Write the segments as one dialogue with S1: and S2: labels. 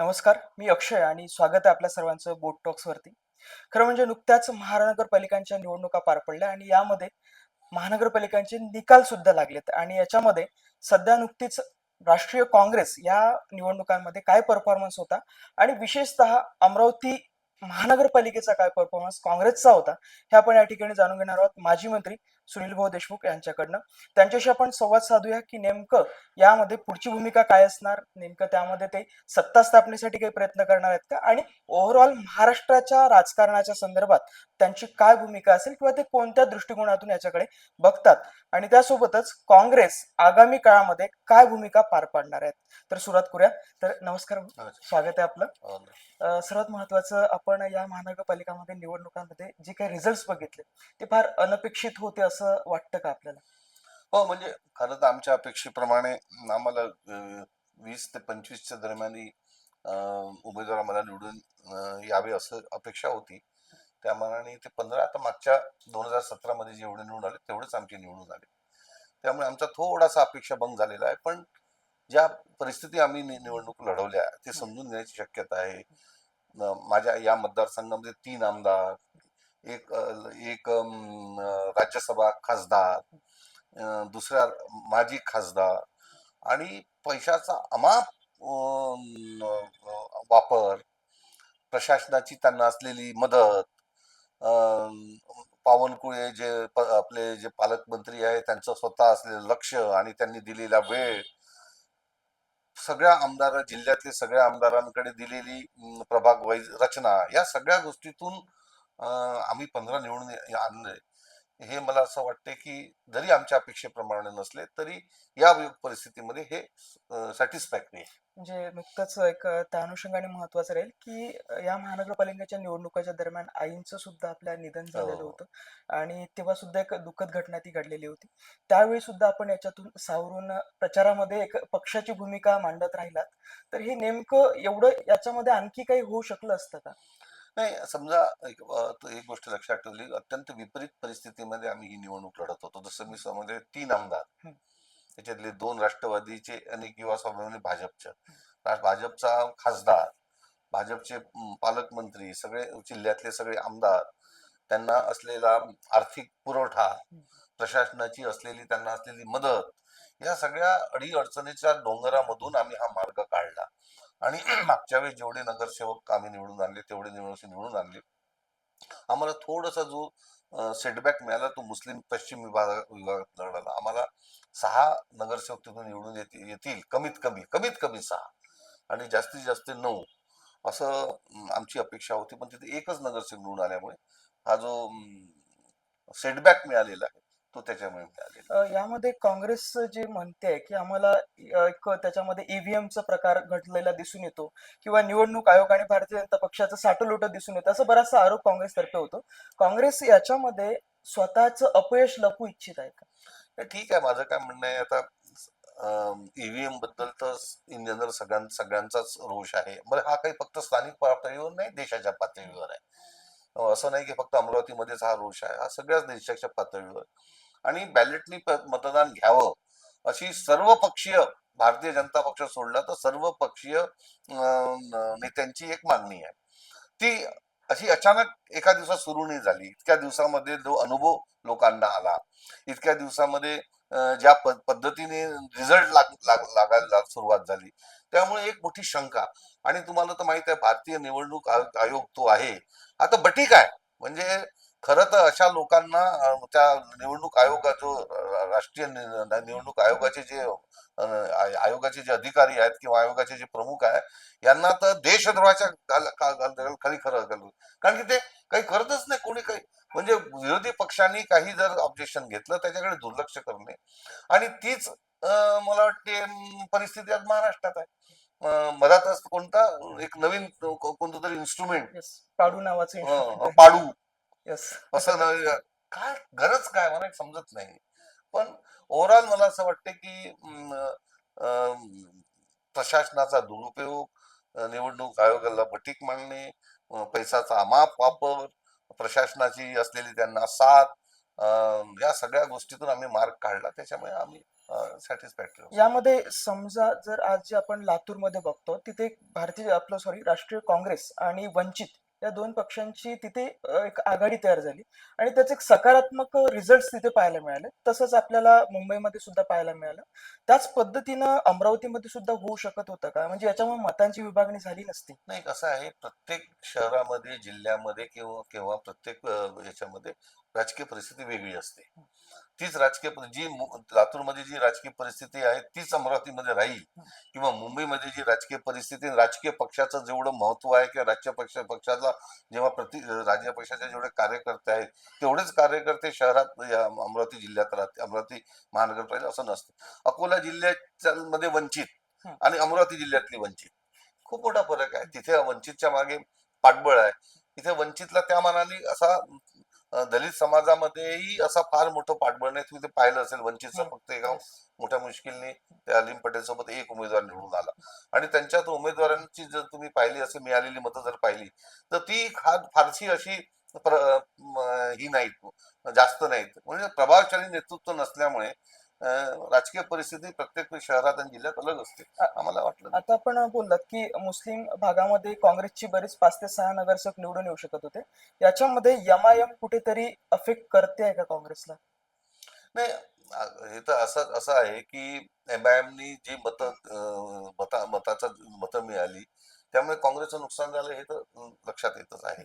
S1: नमस्कार मी अक्षय आणि स्वागत आहे आपल्या सर्वांचं बोट टॉक्स वरती. खरं म्हणजे नुकत्याच महानगरपालिकांच्या निवडणुका पार पडल्या आणि यामध्ये महानगरपालिकांचे निकाल सुद्धा लागलेत आणि याच्यामध्ये सध्या नुकतीच राष्ट्रीय काँग्रेस या निवडणुकांमध्ये काय परफॉर्मन्स होता आणि विशेषतः अमरावती महानगरपालिकेचा काय परफॉर्मन्स काँग्रेसचा होता हे आपण या ठिकाणी जाणून घेणार आहोत. माजी मंत्री सुनील भाऊ देशमुख यांच्याकडनं. त्यांच्याशी आपण संवाद साधूया की नेमकं यामध्ये पुढची भूमिका काय असणार? नेमकं त्यामध्ये ते सत्ता स्थापनेसाठी काही प्रयत्न करणार आहेत का? आणि ओव्हरऑल महाराष्ट्राच्या राजकारणाच्या संदर्भात त्यांची काय भूमिका असेल किंवा ते कोणत्या दृष्टिकोनातून याच्याकडे बघतात? आणि त्यासोबतच काँग्रेस आगामी काळामध्ये काय भूमिका पार पाडणार आहेत? तर सुरुवात करूया. तर नमस्कार स्वागत आहे आपलं. अं, सर्वात महत्वाचं आपण या महानगरपालिकामध्ये निवडणुकांमध्ये जे काही रिझल्ट बघितले ते फार अनपेक्षित होते असं असं वाटतं का आपल्याला?
S2: हो म्हणजे खरं तर आमच्या अपेक्षेप्रमाणे आम्हाला वीस ते पंचवीसच्या दरम्यान उमेदवार आम्हाला निवडून यावे असं अपेक्षा होती. त्यामानाने ते पंधरा आता मागच्या दोन हजार सतरा मध्ये जेवढे निवडून आले तेवढेच आमचे निवडून आले. त्यामुळे आमचा थोडासा अपेक्षा भंग झालेला आहे. पण ज्या परिस्थिती आम्ही नि- निवडणूक लढवल्या ते समजून घेण्याची शक्यता आहे. माझ्या या मतदारसंघामध्ये तीन आमदार एक एक राज्यसभा खासदार दुसऱ्या माजी खासदार आणि पैशाचा अमाप वापर प्रशासनाची त्यांना असलेली मदत पावनकुळे जे प- आपले जे पालकमंत्री आहे त्यांचं स्वतः असलेलं लक्ष आणि त्यांनी दिलेला वेळ सगळ्या आमदार जिल्ह्यातले सगळ्या आमदारांकडे दिलेली प्रभाग वाईज रचना या सगळ्या गोष्टीतून आम्ही पंधरा निवडून ये- आणले हे मला असं वाटते की जरी आमच्या अपेक्षेप्रमाणे नसले तरी या परिस्थितीमध्ये हे सॅटिस्फॅक्टरी आहे.
S1: म्हणजे नुकतंच एक त्या अनुषंगाने महत्वाचं राहील की या महानगरपालिकेच्या निवडणुकाच्या दरम्यान आईंचं सुद्धा आपल्या निधन झालेलं
S2: हो.
S1: होतं. आणि तेव्हा सुद्धा एक दुःखद घटना ती घडलेली होती. त्यावेळी सुद्धा आपण याच्यातून सावरून प्रचारामध्ये एक पक्षाची भूमिका मांडत राहिलात. तर हे नेमकं एवढं याच्यामध्ये आणखी काही होऊ शकलं असतं का?
S2: नाही समजा एक एक गोष्ट लक्षात ठेवली. अत्यंत विपरीत परिस्थितीमध्ये आम्ही ही निवडणूक लढत होतो. जसं मी समजले तीन आमदार. त्याच्यातले दोन राष्ट्रवादीचे आणि किंवा स्वाभिमानी भाजपच्या रा- भाजपचा खासदार भाजपचे पालकमंत्री सगळे जिल्ह्यातले सगळे आमदार त्यांना असलेला आर्थिक पुरवठा प्रशासनाची असलेली त्यांना असलेली मदत या सगळ्या अडी अडचणीच्या डोंगरामधून आम्ही हा मार्ग काढला. आणि मागच्या वेळी जेवढे नगरसेवक आम्ही निवडून आणले तेवढे निवडून निवडून आणले. आम्हाला थोडासा जो सेटबॅक मिळाला तो मुस्लिम पश्चिम विभाग विभागात लढाला आम्हाला सहा नगरसेवक तिथून निवडून येतील येतील कमीत कमी कमीत कमी सहा आणि जास्तीत जास्त नऊ असं आमची अपेक्षा होती. पण तिथे एकच नगरसेवक निवडून आल्यामुळे हा जो सेटबॅक मिळालेला आहे तो त्याच्यामुळे मिळालेला
S1: यामध्ये काँग्रेस जे म्हणते की आम्हाला एक त्याच्यामध्ये ईव्हीएमचा प्रकार घडलेला दिसून येतो किंवा निवडणूक आयोग आणि भारतीय जनता पक्षाचं साठलोट दिसून येतं असं बराचसा आरोप काँग्रेसतर्फे होतो. काँग्रेस याच्यामध्ये स्वतःचं अपयश लपू इच्छित आहे का?
S2: ठीक आहे. माझं काय म्हणणं आहे आता ईव्हीएमबद्दल तर इन जनरल सगळ्यां सगळ्यांचाच रोष आहे. बरं हा काही फक्त स्थानिक पातळीवर नाही देशाच्या पातळीवर आहे. असं नाही की फक्त अमरावतीमध्येच हा रोष आहे. हा सगळ्याच देशाच्या पातळीवर आणि बॅलेटनी मतदान घ्यावं. अशी सर्व पक्षीय भारतीय जनता पक्ष सोडला तर सर्व पक्षीय नेत्यांची एक मागणी आहे. ती अशी अचानक एका दिवसात सुरू नाही झाली. इतक्या दिवसामध्ये जो अनुभव लोकांना आला. इतक्या दिवसामध्ये ज्या पद्धतीने रिझल्ट लाग लागायला सुरुवात झाली. त्यामुळे एक मोठी शंका. आणि तुम्हाला तर माहीत आहे भारतीय निवडणूक आयोग तो आहे. आता बटी आहे म्हणजे खरं तर अशा लोकांना त्या निवडणूक आयोगा जो अं, राष्ट्रीय निवडणूक आयोगाचे जे आयोगाचे जे अधिकारी आहेत किंवा आयोगाचे जे प्रमुख आहेत यांना तर देशद्रोहाच्या खाली खरं कारण की ते काही करतच नाही. कोणी काही म्हणजे विरोधी पक्षांनी काही जर ऑब्जेक्शन घेतलं त्याच्याकडे दुर्लक्ष करणे. आणि तीच मला वाटते परिस्थिती आज महाराष्ट्रात आहे. मधातच कोणता एक नवीन कोणतं तरी इन्स्ट्रुमेंट
S1: पाडू नावाचं
S2: पाडू.
S1: येस
S2: असं काय गरज काय मला एक समजत नाही. पण ओव्हरऑल मला असं वाटतं की प्रशासनाचा दुरुपयोग निवडणूक आयोगाला बटीक मांडणे पैशाचा अमाप वापर प्रशासनाची असलेली त्यांना साथ या सगळ्या गोष्टीतून आम्ही मार्ग काढला. त्याच्यामुळे आम्ही सॅटिस्फॅक्टरी
S1: यामध्ये समजा जर आज जे आपण लातूरमध्ये बघतो तिथे भारतीय आपलं सॉरी राष्ट्रीय काँग्रेस आणि वंचित या दोन पक्षांची तिथे एक आघाडी तयार झाली. आणि त्याचे एक सकारात्मक रिझल्ट तिथे पाहायला मिळाले. तसंच आपल्याला मुंबईमध्ये सुद्धा पाहायला मिळालं. त्याच पद्धतीनं अमरावतीमध्ये सुद्धा होऊ शकत होतं का? म्हणजे याच्यामुळे मतांची विभागणी झाली नसती.
S2: नाही कसं आहे प्रत्येक शहरामध्ये जिल्ह्यामध्ये किंवा किंवा प्रत्येक याच्यामध्ये राजकीय परिस्थिती वेगळी असते. तीच राजकीय जी लातूरमध्ये जी राजकीय परिस्थिती आहे तीच अमरावतीमध्ये राहील किंवा मुंबईमध्ये जी राजकीय परिस्थिती राजकीय पक्षाचं जेवढं महत्त्व आहे किंवा राज्य पक्ष पक्षाला जेव्हा प्रति राज्य पक्षाचे जेवढे कार्यकर्ते आहेत तेवढेच कार्यकर्ते शहरात या अमरावती जिल्ह्यात राहते. अमरावती महानगरपालिका असं नसतं. अकोला जिल्ह्याच्या मध्ये वंचित. आणि अमरावती जिल्ह्यातली वंचित. खूप मोठा फरक आहे. तिथे वंचितच्या मागे पाठबळ आहे. इथे वंचितला त्या मानाने असा दलित समाजामध्येही असा फार मोठं पाठबळ नाही. तुम्ही ते पाहिलं असेल वंचितचं
S1: हं.
S2: फक्त एका मोठ्या मुश्किलने त्या अलीम पटेल सोबत एक उमेदवार निवडून आला. आणि त्यांच्यात उमेदवारांची जर तुम्ही पाहिली असे मिळालेली मतं जर पाहिली तर ती फारशी अशी ही नाहीत जास्त नाहीत. म्हणजे प्रभावशाली नेतृत्व नसल्यामुळे राजकीय परिस्थिती प्रत्येक शहरात आणि जिल्ह्यात अलग असते आम्हाला वाटलं
S1: आता आपण बोललात की मुस्लिम भागामध्ये काँग्रेसची बरीच पाच ते सहा नगरसेवक निवडून येऊ शकत होते. याच्यामध्ये यमायम कुठेतरी अफेक्ट करते आहे का काँग्रेसला?
S2: नाही हे तर असं असं आहे की एमआयएमनी जी मत मता मताचा मतं मिळाली त्यामुळे काँग्रेसचं नुकसान झालं हे तर लक्षात येतच आहे.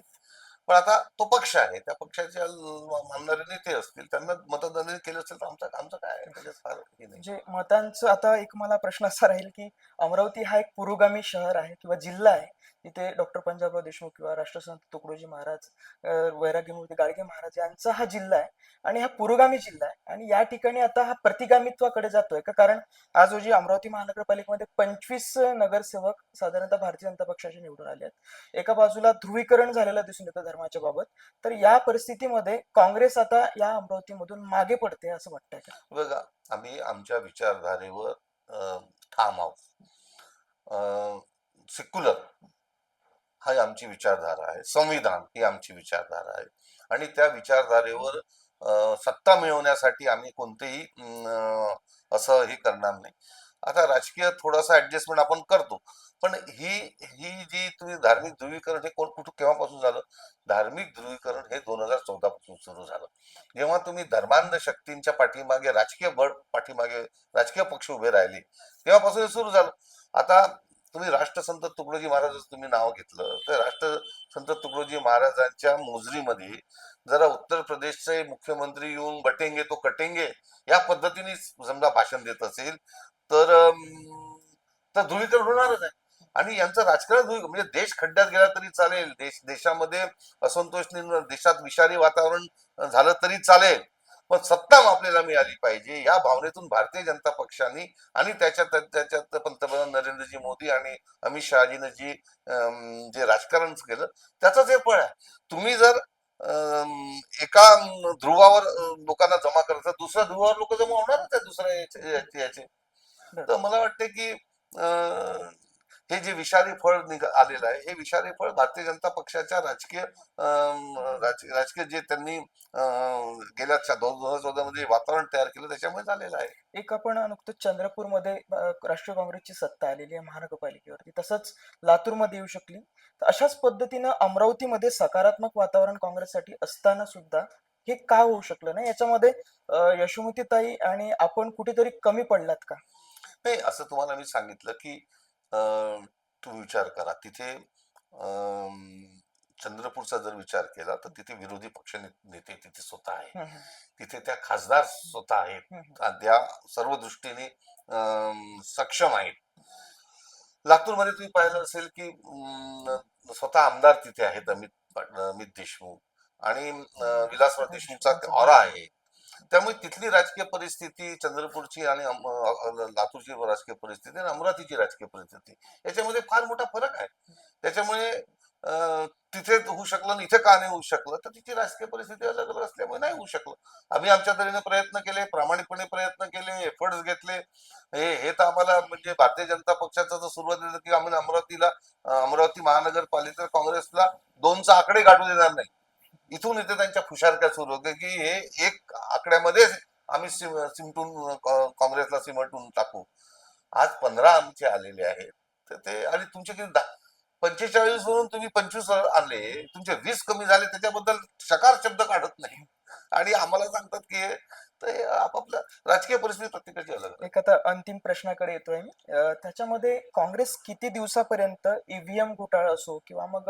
S2: पण आता तो पक्ष आहे. त्या पक्षाचे मानणारे नेते असतील त्यांना मतदान केलं असेल तर आमचं आमचं काय त्याच्यात फार
S1: म्हणजे मतांचं आता एक मला प्रश्न असा राहील की अमरावती हा एक पुरोगामी शहर आहे किंवा जिल्हा आहे. इथे डॉक्टर पंजाबराव देशमुख किंवा राष्ट्रसंत तुकडोजी महाराज वैराग्यमूर्ती गाडगे महाराज यांचा हा जिल्हा आहे आणि हा पुरोगामी जिल्हा आहे. आणि या ठिकाणी आता हा प्रतिगामित्वाकडे जातोय. का? कारण आज रोजी अमरावती महानगरपालिकेमध्ये पंचवीस नगरसेवक साधारणतः भारतीय जनता पक्षाचे निवडून आले आहेत. एका बाजूला ध्रुवीकरण झालेलं दिसून येतं धर्माच्या बाबत. तर या परिस्थितीमध्ये काँग्रेस आता या अमरावतीमधून मागे पडते असं वाटतंय का?
S2: बघा आम्ही आमच्या विचारधारेवर ठाम आहोत. सेक्युलर ही आमची विचारधारा आहे संविधान ही आमची विचारधारा आहे. आणि त्या विचारधारेवर सत्ता मिळवण्यासाठी आम्ही कोणतेही असं हे करणार नाही. आता राजकीय थोडासा ऍडजस्टमेंट आपण करतो. पण ही ही जी तुम्ही धार्मिक ध्रुवीकरण हे कोण कुठं केव्हापासून झालं? धार्मिक ध्रुवीकरण हे दोन हजार चौदा पासून सुरू झालं. जेव्हा तुम्ही धर्मांध शक्तींच्या पाठीमागे राजकीय बळ पाठीमागे राजकीय पक्ष उभे राहिले तेव्हापासून हे सुरू झालं. आता तुम्ही राष्ट्रसंत तुकडोजी महाराज तुम्ही नाव घेतलं तर राष्ट्रसंत तुकडोजी महाराजांच्या मोजरीमध्ये जरा उत्तर प्रदेशचे मुख्यमंत्री येऊन बटेंगे तो कटेंगे या पद्धतीने समजा भाषण देत असेल तर तर ध्रुवीकरण होणारच आहे. आणि यांचं राजकारण ध्रुवी म्हणजे देश खड्ड्यात गेला तरी चालेल देश देशामध्ये असंतोष निर्माण देशात विषारी वातावरण झालं तरी चालेल. पण सत्ता आपल्याला मिळाली पाहिजे. या भावनेतून भारतीय जनता पक्षाने आणि त्याच्यात त्याच्यात पंतप्रधान नरेंद्रजी मोदी आणि अमित शहाजीनं जी जे राजकारण केलं त्याचाच हे फळ आहे. तुम्ही जर अं, एका ध्रुवावर लोकांना जमा करत दुसऱ्या ध्रुवावर लोक जमा होणारच आहे दुसऱ्या याचे-. तर मला वाटते की अं, हे जे विषारी फळ निघ आलेलं आहे हे विषारी फळ भारतीय जनता पक्षाच्या राजकीय राजकीय जे त्यांनी गेल्या दोन हजार चौदा मध्ये वातावरण तयार केलं त्याच्यामुळे झालेलं आहे.
S1: एक आपण नुकतंच चंद्रपूरमध्ये राष्ट्रीय काँग्रेसची सत्ता आलेली आहे महानगरपालिकेवरती. तसंच लातूरमध्ये येऊ शकली. तर अशाच पद्धतीनं अमरावतीमध्ये सकारात्मक वातावरण काँग्रेससाठी असताना सुद्धा हे का होऊ शकलं नाही? याच्यामध्ये यशोमतीताई आणि आपण कुठेतरी कमी पडलात का?
S2: नाही असं तुम्हाला मी सांगितलं की तुम्ही विचार करा. तिथे चंद्रपूरचा जर विचार केला तर तिथे विरोधी पक्ष नेते तिथे स्वतः आहे तिथे त्या खासदार स्वतः आहेत. त्या सर्व दृष्टीने सक्षम आहेत. लातूरमध्ये तुम्ही पाहिलं असेल की स्वतः आमदार तिथे आहेत अमित अमित देशमुख. आणि अं, विलासराव देशमुखचा ऑरा आहे. त्यामुळे तिथली राजकीय परिस्थिती चंद्रपूरची आणि लातूरची राजकीय परिस्थिती आणि अमरावतीची राजकीय परिस्थिती याच्यामध्ये फार मोठा फरक आहे. त्याच्यामुळे तिथे होऊ शकलं आणि इथे का नाही होऊ शकलं तर तिची राजकीय परिस्थिती अलग अलग असल्यामुळे नाही होऊ शकलं. आम्ही आमच्या तऱ्हेने प्रयत्न केले प्रामाणिकपणे प्रयत्न केले एफर्ट्स घेतले. हे हे तर आम्हाला म्हणजे भारतीय जनता पक्षाचं जर सुरुवात झालं की आम्ही अमरावतीला अमरावती महानगरपालिका काँग्रेसला दोनचा आकडे गाठू देणार नाही. इथून इथे त्यांच्या फुशारक्या सुरू होते की हे एक आकड्यामध्ये आम्ही सिम- सिमटून काँग्रेसला सिमटून टाकू. आज पंधरा आमचे आलेले आहेत. तर ते आणि तुमचे किती पंचेचाळीस वरून तुम्ही पंचवीस आले तुमचे वीस कमी झाले त्याच्याबद्दल शकार शब्द काढत नाही. आणि आम्हाला सांगतात की तर हे आपापल्या राजकीय परिस्थिती प्रत्येकाची अलग.
S1: एक आता अंतिम प्रश्नाकडे येतोय मी. त्याच्यामध्ये काँग्रेस किती दिवसापर्यंत ईव्हीएम घोटाळा असो किंवा मग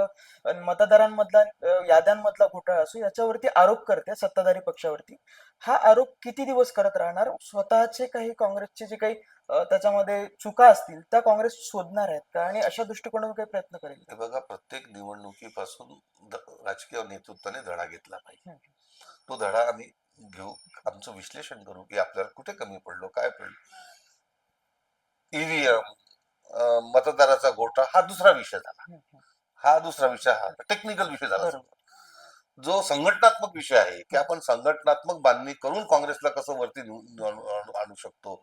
S1: मतदारांमधला याद्यांमधला घोटाळा असो याच्यावरती आरोप करते सत्ताधारी पक्षावरती. हा आरोप किती दिवस करत राहणार? स्वतःचे काही काँग्रेसचे जे काही त्याच्यामध्ये चुका असतील त्या काँग्रेस शोधणार आहेत का? आणि अशा दृष्टिकोनातून काही प्रयत्न करेल
S2: बघा प्रत्येक निवडणुकीपासून राजकीय नेतृत्वाने धडा घेतला पाहिजे. तो धडा आम्ही घेऊ आमचं विश्लेषण करू की आपल्याला कुठे कमी पडलो काय पडलो. ईव्हीएम मतदाराचा गोटा हा दुसरा विषय झाला. हा दुसरा विषय हा टेक्निकल विषय झाला. जो संघटनात्मक विषय आहे की आपण संघटनात्मक बांधणी करून काँग्रेसला कसं वरती आणू शकतो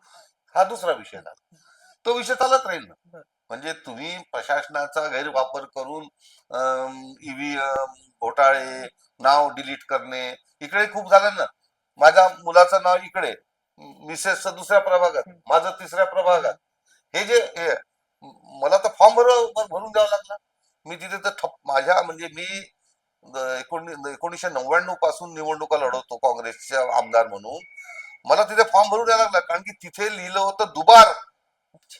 S2: हा दुसरा विषय झाला. तो विषय चालत राहील ना. म्हणजे तुम्ही प्रशासनाचा गैरवापर करून ईव्हीएम घोटाळे नाव डिलीट करणे इकडे खूप झालं ना. माझ्या मुलाचं नाव इकडे मिसेसचं दुसऱ्या प्रभागात माझं तिसऱ्या प्रभागात. हे जे हे मला तर फॉर्म भर भरून द्यावा लागला. मी तिथे तर ठप माझ्या म्हणजे मी एकोणी- एकोणीसशे नव्याण्णवपासून निवडणुका लढवतो काँग्रेसच्या आमदार म्हणून. मला तिथे फॉर्म भरून द्यावा लागला कारण की तिथे लिहिलं होतं दुबार.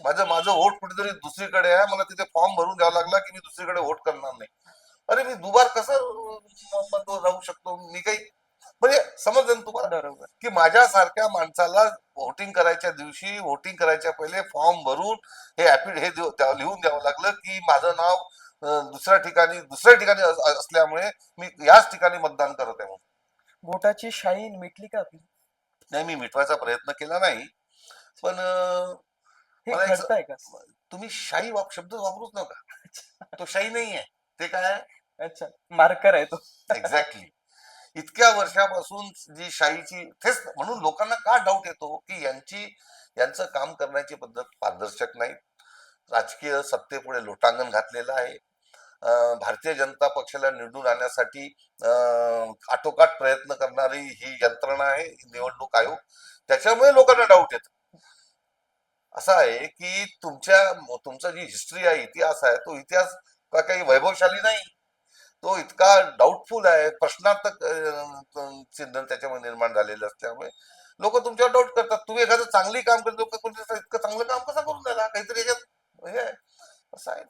S2: माझं माझं वोट कुठेतरी दुसरीकडे आहे मला तिथे फॉर्म भरून द्यावा लागला की मी दुसरीकडे वोट करणार नाही. अरे मी दुबार कसं राहू शकतो? मी काही म्हणजे समजलं तुम्हाला
S1: बरोबर.
S2: की माझ्यासारख्या माणसाला व्होटिंग करायच्या दिवशी व्होटिंग करायच्या पहिले फॉर्म भरून हे ऍपिड हे लिहून द्यावं लागलं की माझं नाव दुसऱ्या ठिकाणी दुसऱ्या ठिकाणी अस- असल्यामुळे मी याच ठिकाणी मतदान करत आहे म्हणून.
S1: बोटाची शाई मिटली का आपली?
S2: नाही मी मिटवायचा प्रयत्न केला नाही. पण
S1: हे
S2: मला एक स-
S1: घडतंय का?
S2: तुम्ही शाही वाप शब्द वापरूच नका. तो शाही नाही आहे ते काय?
S1: अच्छा. मार्कर आहे तो.
S2: एक्झॅक्टली इतक्या वर्षापासून जी शाहीची तेच म्हणून लोकांना का डाऊट येतो की यांची यांचं काम करण्याची पद्धत पारदर्शक नाही? राजकीय सत्तेपुढे लोटांगण घातलेलं आहे. भारतीय जनता पक्षाला निवडून आणण्यासाठी अं, आटोकाट प्रयत्न करणारी ही यंत्रणा आहे निवडणूक आयोग. त्याच्यामुळे लोकांना डाऊट येत. असं आहे की तुमच्या तुमचा जी हिस्ट्री आहे इतिहास आहे तो इतिहास का काही वैभवशाली नाही? तो इतका डाऊटफुल आहे प्रश्नार्थक चिन्ह त्याच्यामध्ये निर्माण झालेलं असल्यामुळे लोक तुमच्यावर डाऊट करतात तुम्ही एखादं चांगली काम करत इतकं चांगलं काम कसं करून द्याला काहीतरी याच्यात हे. असं आहे.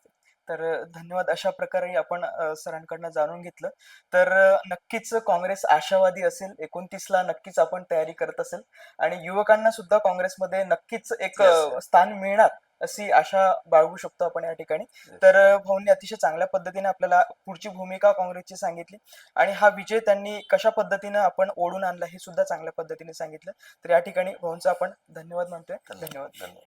S1: तर धन्यवाद अशा प्रकारे आपण सरांकडनं जाणून घेतलं तर नक्कीच काँग्रेस आशावादी असेल एकोणतीसला नक्कीच आपण तयारी करत असेल आणि युवकांना सुद्धा काँग्रेसमध्ये नक्कीच एक. स्थान मिळणार अशी आशा बाळगू शकतो आपण या ठिकाणी. तर भाऊंनी अतिशय चांगल्या पद्धतीने आपल्याला पुढची भूमिका काँग्रेसची सांगितली आणि हा विजय त्यांनी कशा पद्धतीने आपण ओढून आणला हे सुद्धा चांगल्या पद्धतीने सांगितलं. तर या ठिकाणी भाऊंचा आपण धन्यवाद मानतोय. धन्यवाद.
S2: धन्यवाद.